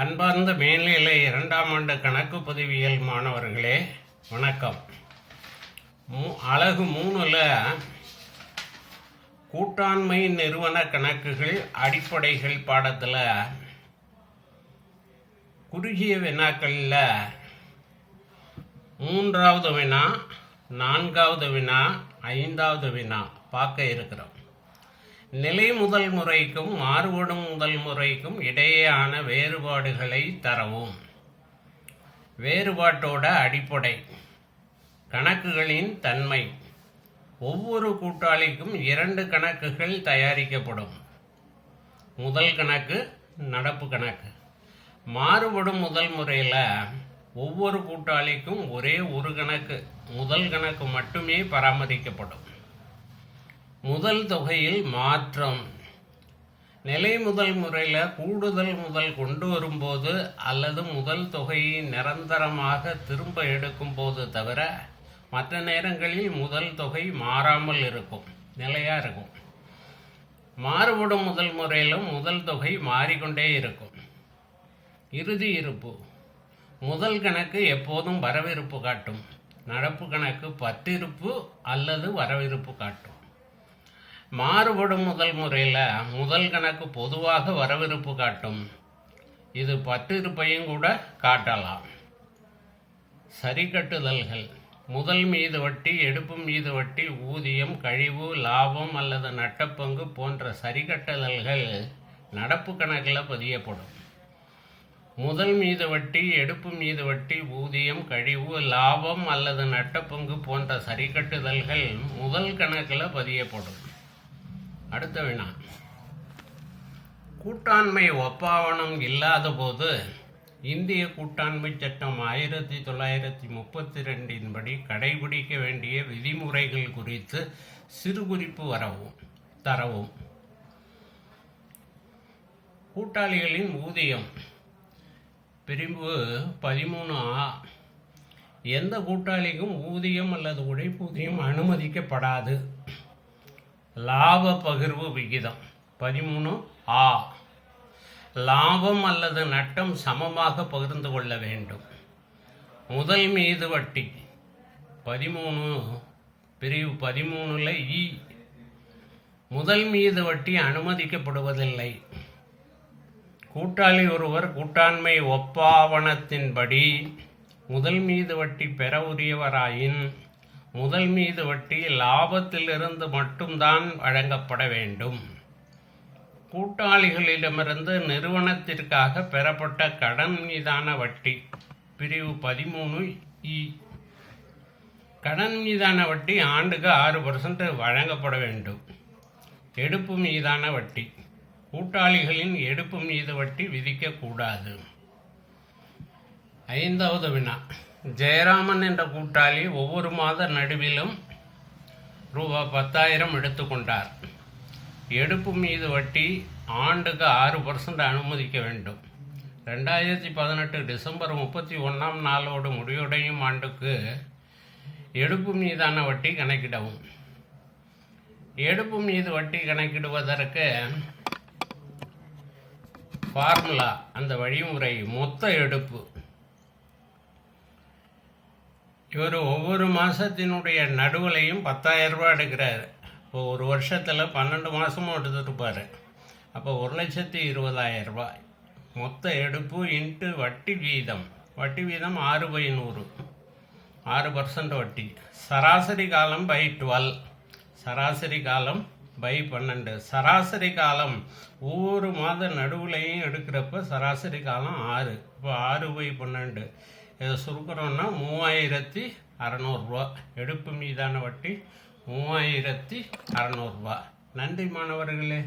அன்பார்ந்த மேல்நிலை இரண்டாம் ஆண்டு கணக்கு பதிவியல் மாணவர்களே வணக்கம். மூ அழகு மூணுல கூட்டாண்மை நிறுவன கணக்குகள் அடிப்படைகள் பாடத்தில் குறுகிய வினாக்களில் மூன்றாவது வினா நான்காவது வினா ஐந்தாவது வினா பார்க்க இருக்கிறோம். நிலை முதல் முறைக்கும் மாறுபடும் முதல் முறைக்கும் இடையேயான வேறுபாடுகளை தரவும். வேறுபாட்டோட அடிப்படை. கணக்குகளின் தன்மை. ஒவ்வொரு கூட்டாளிக்கும் இரண்டு கணக்குகள் தயாரிக்கப்படும். முதல் கணக்கு நடப்பு கணக்கு. மாறுபடும் முதல் முறையில் ஒவ்வொரு கூட்டாளிக்கும் ஒரே ஒரு கணக்கு. முதல் கணக்கு மட்டுமே பராமரிக்கப்படும். முதல் தொகையில் மாற்றம். நிலை முதல் முறையில் கூடுதல் முதல் கொண்டு வரும்போது அல்லது முதல் தொகையை நிரந்தரமாக திரும்ப எடுக்கும் போது தவிர மற்ற நேரங்களில் முதல் தொகை மாறாமல் இருக்கும். நிலையாக இருக்கும். மாறுபடும் முதல் முறையிலும் முதல் தொகை மாறிக்கொண்டே இருக்கும். இறுதி இருப்பு. முதல் கணக்கு எப்போதும் வரவிருப்பு காட்டும். நடப்பு கணக்கு பத்திருப்பு அல்லது வரவிருப்பு காட்டும். மாறுபடும் முதல் முறையில் முதல் கணக்கு பொதுவாக வரவிருப்பு காட்டும். இது பத்திருப்பையும் கூட காட்டலாம். சரிக்கட்டுதல்கள். முதல் மீது வட்டி எடுப்பு மீது வட்டி ஊதியம் கழிவு லாபம் அல்லது நட்டப்பங்கு போன்ற சரிக்கட்டுதல்கள் நடப்பு கணக்கில் பதியப்படும். முதல் மீது வட்டி எடுப்பு மீது வட்டி ஊதியம் கழிவு லாபம் அல்லது நட்டப்பங்கு போன்ற சரிக்கட்டுதல்கள் முதல் கணக்கில் பதியப்படும். அடுத்த வினா. கூட்டாண்மை ஒப்பாவனம் இல்லாத போது இந்திய கூட்டாண்மை சட்டம் ஆயிரத்தி தொள்ளாயிரத்தி முப்பத்தி ரெண்டின் படி கடைபிடிக்க வேண்டிய விதிமுறைகள் குறித்து சிறுகுறிப்பு வரவும் தரவும். கூட்டாளிகளின் ஊதியம். பிரிவு பதிமூணு ஆ. எந்த கூட்டாளிக்கும் ஊதியம் அல்லது உழைப்பூதியம் அனுமதிக்கப்படாது. லாப பகிர்வு விகிதம். பதிமூணு ஆ. லாபம் அல்லது நட்டம் சமமாக பகிர்ந்து கொள்ள வேண்டும். முதல் மீது வட்டி. பதிமூணு பிரிவு பதிமூணுல இ. முதல் மீது வட்டி அனுமதிக்கப்படுவதில்லை. கூட்டாளி ஒருவர் கூட்டாண்மை ஒப்பாவணத்தின்படி முதல் மீது வட்டி பெற உரியவராயின் முதல் மீது வட்டி லாபத்திலிருந்து மட்டும்தான் வழங்கப்பட வேண்டும். கூட்டாளிகளிடமிருந்து நிறுவனத்திற்காக பெறப்பட்ட கடன் மீதான வட்டி பிரிவு பதிமூணு இ. கடன் மீதான வட்டி ஆண்டுக்கு ஆறு பர்சன்ட் வழங்கப்பட வேண்டும். எடுப்பு மீதான வட்டி. கூட்டாளிகளின் எடுப்பு மீது வட்டி விதிக்கக்கூடாது. ஐந்தாவது வினா. ஜெயராமன் என்ற கூட்டாளி ஒவ்வொரு மாத நடுவிலும் ரூபா பத்தாயிரம் எடுத்துக்கொண்டார் எடுப்பு மீது வட்டி ஆண்டுக்கு ஆறு பர்சன்ட் அனுமதிக்க வேண்டும். ரெண்டாயிரத்தி பதினெட்டு டிசம்பர் முப்பத்தி ஒன்றாம் நாளோடு முடிவடையும் ஆண்டுக்கு எடுப்பு மீதான வட்டி கணக்கிடவும். எடுப்பு மீது வட்டி கணக்கிடுவதற்கு ஃபார்முலா அந்த வழிமுறை மொத்த எடுப்பு. இவர் ஒவ்வொரு மாதத்தினுடைய நடுவுலையும் பத்தாயிரம் ரூபா எடுக்கிறாரு. இப்போ ஒரு வருஷத்தில் பன்னெண்டு மாதமும் எடுத்துருப்பார் அப்போ ஒரு லட்சத்தி இருபதாயிரம் ரூபாய். மொத்த எடுப்பு இன்ட்டு வட்டி வீதம். வட்டி வீதம் ஆறு பை நூறு. ஆறு பர்சன்ட் வட்டி. சராசரி காலம் பை டுவெல். சராசரி காலம் பை பன்னெண்டு. சராசரி காலம் ஒவ்வொரு மாத நடுவுலையும் எடுக்கிறப்ப சராசரி காலம் ஆறு. இப்போ ஆறு பை பன்னெண்டு. இதை சுருக்கிறோன்னா மூவாயிரத்தி அறநூறுரூவா எடுப்பு மீதான வட்டி மூவாயிரத்தி அறநூறுரூவா நன்றி மாணவர்களே.